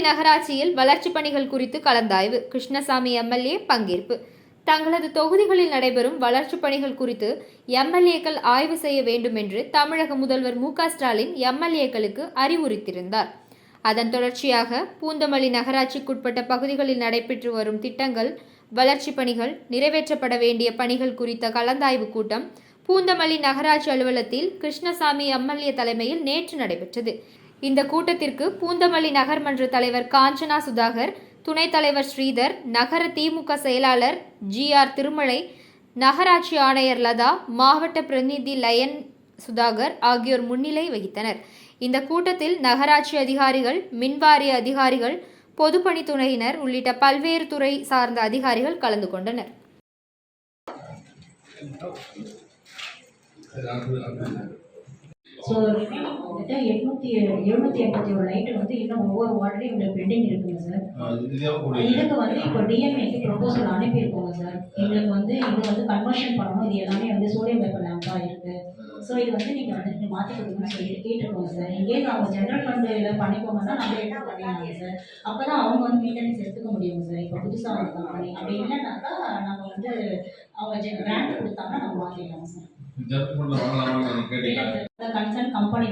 நகராட்சியில் வளர்ச்சிப் பணிகள் குறித்து கலந்தாய்வு. கிருஷ்ணசாமி எம்எல்ஏ பங்கேற்பு. தங்களது தொகுதிகளில் நடைபெறும் வளர்ச்சிப் பணிகள் குறித்து எம்எல்ஏக்கள் ஆய்வு செய்ய வேண்டும் என்று தமிழக முதல்வர் மு ஸ்டாலின் எம்எல்ஏக்களுக்கு அறிவுறுத்தியிருந்தார். அதன் தொடர்ச்சியாக பூந்தமல்லி நகராட்சிக்குட்பட்ட பகுதிகளில் நடைபெற்று வரும் திட்டங்கள் வளர்ச்சிப் பணிகள் நிறைவேற்றப்பட வேண்டிய பணிகள் குறித்த கலந்தாய்வு கூட்டம் பூந்தமல்லி நகராட்சி அலுவலகத்தில் கிருஷ்ணசாமி எம்எல்ஏ தலைமையில் நேற்று நடைபெற்றது. இந்த கூட்டத்திற்கு பூந்தமல்லி நகர்மன்ற தலைவர் காஞ்சனா சுதாகர் துணைத் தலைவர் ஸ்ரீதர் நகர திமுக செயலாளர் ஜி ஆர் திருமலை நகராட்சி ஆணையர் லதா மாவட்ட பிரதிநிதி லயன் சுதாகர் ஆகியோர் முன்னிலை வகித்தனர். இந்த கூட்டத்தில் நகராட்சி அதிகாரிகள் மின்வாரிய அதிகாரிகள் பொதுப்பணித்துறையினர் உள்ளிட்ட பல்வேறு துறை சார்ந்த அதிகாரிகள் கலந்து கொண்டனர். ஸோ கிட்ட எட்நூத்தி எழுநூத்தி எண்பத்தி ஒரு லைட்டு வந்து இன்னும் ஒவ்வொரு வார்டுலையும் இந்த பெண்டிங் இருக்குங்க சார் இதுக்கு வந்து இப்போ டிஎம்ஏக்கு ப்ரொபோசல் அனுப்பியிருக்கோங்க சார் எங்களுக்கு வந்து இது வந்து கன்வர்ஷன் பண்ணணும். இது எல்லாமே வந்து சோடியம் வேப்பர் லேம்பாக இருக்கு. ஸோ இது வந்து நீங்கள் வந்து மாற்றி கொடுக்கணும்னு சொல்லிட்டு கேட்டிருக்கோங்க சார் இங்கேயே அவங்க ஜென்ரல் ஃபண்டில் பண்ணிக்கோங்கன்னா நம்ம எடுத்து பண்ணிடலாங்க சார் அப்போ தான் அவங்க வந்து மெயின்டெனன்ஸ் எடுத்துக்க முடியுங்க சார் இப்போ புதுசாக கம்பெனி அப்படி இல்லைனாக்கா நம்ம வந்து அவங்க கிராண்ட் கொடுத்தாங்கன்னா நம்ம மாற்றிடலாங்க சார் கன்சர்ன் கம்பெனி